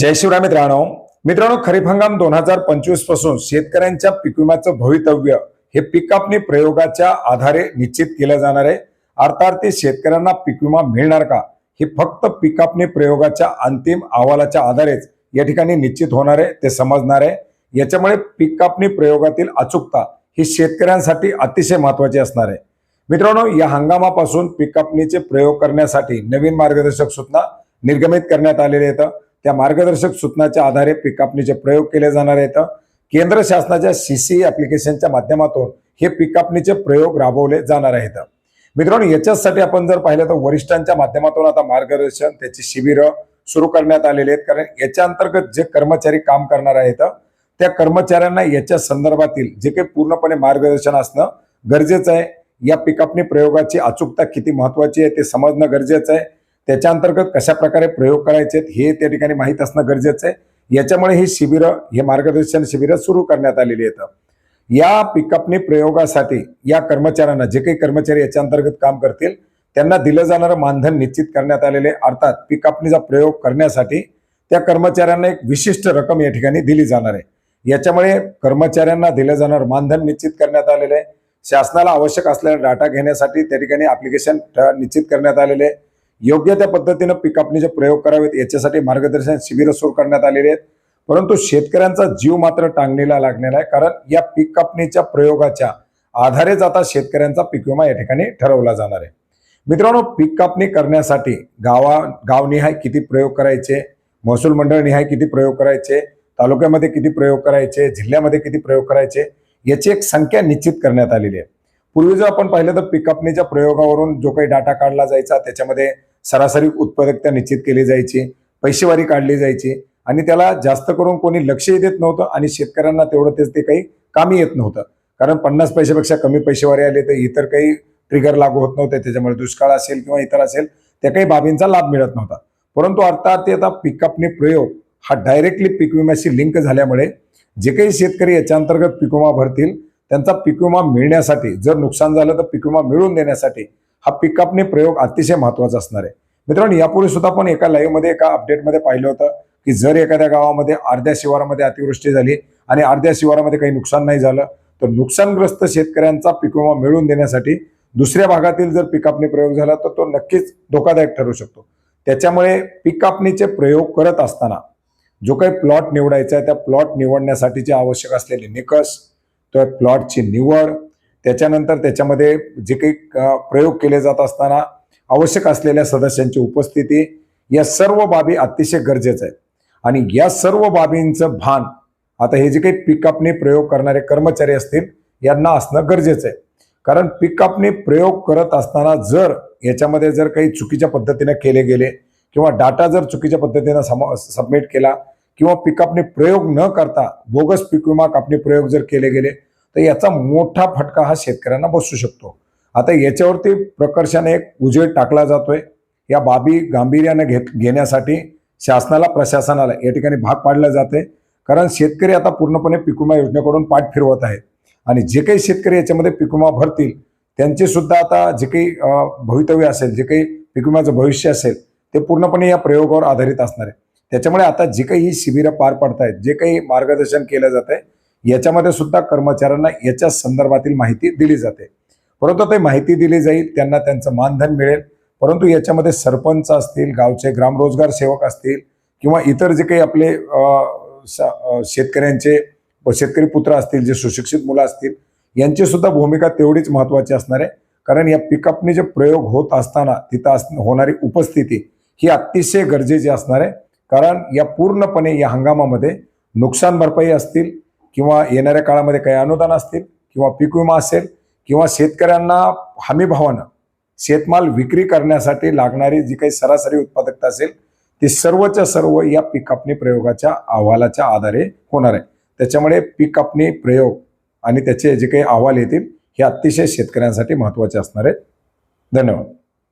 जय शिवराय मित्रांनो. मित्रांनो खरीप हंगाम दोन हजार पंचवीसपासून शेतकऱ्यांच्या पीक विम्याचं भवितव्य हे पीक कापणी प्रयोगाच्या आधारे निश्चित केलं जाणार आहे. अर्थार्थी शेतकऱ्यांना पीक विमा मिळणार का? हे फक्त पीक कापणी प्रयोगाच्या अंतिम अहवालाच्या आधारेच या ठिकाणी निश्चित होणार आहे ते समजणार आहे. याच्यामुळे पीक कापणी प्रयोगातील अचूकता ही शेतकऱ्यांसाठी अतिशय महत्वाची असणार आहे. मित्रांनो या हंगामापासून पीक कापणीचे प्रयोग करण्यासाठी नवीन मार्गदर्शक सूचना निर्गमित करण्यात आलेले आहेत. त्या मार्गदर्शक सूचनाच्या आधारे पीक कापणीचे प्रयोग केले जाणार आहेत. केंद्र शासनाच्या सीसी ऍप्लिकेशनच्या माध्यमातून हे पीक कापणीचे प्रयोग राबवले जाणार आहेत. मित्रांनो याच्यासाठी आपण जर पाहिलं तर वरिष्ठांच्या माध्यमातून आता मार्गदर्शन त्याची शिबिरं सुरू करण्यात आलेली आहेत. कारण याच्या अंतर्गत जे कर्मचारी काम करणार आहेत त्या कर्मचाऱ्यांना याच्या संदर्भातील जे काही पूर्णपणे मार्गदर्शन असणं गरजेचं आहे. या पिकअपनी प्रयोगाची अचूकता किती महत्वाची आहे ते समजणं गरजेचं आहे. त्याच्या अंतर्गत कशा प्रकारे प्रयोग करायचे आहेत हे त्या ठिकाणी माहीत असणं गरजेचं आहे. याच्यामुळे ही शिबिरं हे मार्गदर्शन शिबिरं सुरू करण्यात आलेली आहेत. या पिकअपने प्रयोगासाठी या कर्मचाऱ्यांना जे काही कर्मचारी याच्या अंतर्गत काम करतील त्यांना दिलं जाणारं मानधन निश्चित करण्यात आलेले अर्थात पिकअपनीचा प्रयोग करण्यासाठी त्या कर्मचाऱ्यांना एक विशिष्ट रक्कम या ठिकाणी दिली जाणार आहे. याच्यामुळे कर्मचाऱ्यांना दिलं जाणारं मानधन निश्चित करण्यात आलेलं आहे. शासनाला आवश्यक असलेला डाटा घेण्यासाठी त्या ठिकाणी अप्लिकेशन निश्चित करण्यात आलेले आहे. योग्य त्या पद्धतीनं पिकापणीचे प्रयोग करावेत. याच्यासाठी मार्गदर्शन शिबिरं सुरू करण्यात आलेली आहेत. परंतु शेतकऱ्यांचा जीव मात्र टांगणीला लागलेला आहे. कारण या पीक कापणीच्या प्रयोगाच्या आधारेच आता शेतकऱ्यांचा पीक विमा या ठिकाणी ठरवला जाणार आहे. मित्रांनो पीक कापणी करण्यासाठी गावा गावनिहाय किती प्रयोग करायचे? महसूल मंडळनिहाय किती प्रयोग करायचे? तालुक्यामध्ये किती प्रयोग करायचे? जिल्ह्यामध्ये किती प्रयोग करायचे? याची एक संख्या निश्चित करण्यात आलेली आहे. पूर्वी जर आपण पाहिलं तर पीक कापणीच्या प्रयोगावरून जो काही डाटा काढला जायचा त्याच्यामध्ये सरासरी उत्पादकता निश्चित केली जायची पैसेवारी काढली जायची आणि त्याला जास्त करून कोणी लक्षही देत नव्हतं आणि शेतकऱ्यांना तेवढं तेच ते काही कामी येत नव्हतं. कारण पन्नास पैशापेक्षा कमी पैसेवारी आले तर इतर काही ट्रिगर लागू होत नव्हते त्याच्यामुळे दुष्काळ असेल किंवा इतर असेल त्या काही बाबींचा लाभ मिळत नव्हता. परंतु अर्थात ते आता पिकअपने प्रयोग हा डायरेक्टली पीक विम्याशी लिंक झाल्यामुळे जे काही शेतकरी याच्या अंतर्गत पीक विमा भरतील त्यांचा पीक विमा मिळण्यासाठी जर नुकसान झालं तर पीक विमा मिळवून देण्यासाठी हा पिकअपने प्रयोग अतिशय महत्त्वाचा असणार आहे. मित्रांनो यापूर्वी सुद्धा आपण एका लाईव्हमध्ये एका अपडेटमध्ये पाहिलं होतं की जर एखाद्या गावामध्ये अर्ध्या शिवारामध्ये अतिवृष्टी झाली आणि अर्ध्या शिवारामध्ये काही नुकसान नाही झालं तर नुकसानग्रस्त शेतकऱ्यांचा पीक विमा मिळवून देण्यासाठी दुसऱ्या भागातील जर पिकअपने प्रयोग झाला तर तो नक्कीच धोकादायक ठरू शकतो. त्याच्यामुळे पीक प्रयोग करत असताना जो काही प्लॉट निवडायचा आहे त्या प्लॉट निवडण्यासाठीचे आवश्यक असलेले निकष त्या प्लॉटची निवड त्याच्यानंतर त्याच्यामध्ये जे काही प्रयोग केले जात असताना आवश्यक असलेल्या सदस्यांची उपस्थिती या सर्व बाबी अतिशय गरजेचं आहे आणि या सर्व बाबींचं भान आता हे जे काही पिकअपने प्रयोग करणारे कर्मचारी असतील यांना असणं गरजेचं आहे. कारण पिकअपने प्रयोग करत असताना जर याच्यामध्ये जर काही चुकीच्या पद्धतीने केले गेले किंवा डाटा जर चुकीच्या पद्धतीनं सम सबमिट केला किंवा पिकअपने प्रयोग न करता बोगस पीक विमा कापणी प्रयोग जर केले गेले तर याचा मोठा फटका हा शेतकऱ्यांना बसू शकतो. आता याच्यावरती प्रकर्षाने एक उजेड टाकला जातोय. या बाबी गांभीर्याने घेत घेण्यासाठी शासनाला प्रशासनाला या ठिकाणी भाग पाडला जाते कारण शेतकरी आता पूर्णपणे पिकुमा विमा योजनेकडून पाठ फिरवत आहेत. आणि जे काही शेतकरी याच्यामध्ये पिकुमा विमा भरतील त्यांचे सुद्धा आता जे काही भवितव्य असेल जे काही पीक भविष्य असेल ते पूर्णपणे या प्रयोगावर आधारित असणार आहे. त्याच्यामुळे आता जे काही ही शिबिरं पार पडत आहेत जे काही मार्गदर्शन केलं जात आहे याच्यामध्ये सुद्धा कर्मचाऱ्यांना याच्या संदर्भातील माहिती दिली जाते. परंतु ते माहिती दिली जाईल त्यांना त्यांचं मानधन मिळेल. परंतु याच्यामध्ये सरपंच असतील गावचे ग्रामरोजगार सेवक असतील किंवा इतर जे काही आपले शेतकऱ्यांचे शेतकरी पुत्र असतील जे सुशिक्षित मुलं असतील यांची सुद्धा भूमिका तेवढीच महत्वाची असणार आहे. कारण या पिकअपने जे प्रयोग होत असताना तिथं अस होणारी उपस्थिती ही अतिशय गरजेची असणार आहे. कारण या पूर्णपणे या हंगामामध्ये नुकसान भरपाई असतील किंवा येणाऱ्या काळामध्ये काही अनुदान असतील किंवा पीक विमा असेल किंवा शेतकऱ्यांना हमीभावानं शेतमाल विक्री करण्यासाठी लागणारी जी काही सरासरी उत्पादकता असेल ती सर्वच्या सर्व या पीक कापणी प्रयोगाच्या अहवालाच्या आधारे होणार आहे. त्याच्यामुळे पीक कापणी प्रयोग आणि त्याचे जे काही अहवाल येतील हे अतिशय शेतकऱ्यांसाठी महत्त्वाचे असणार आहेत. धन्यवाद.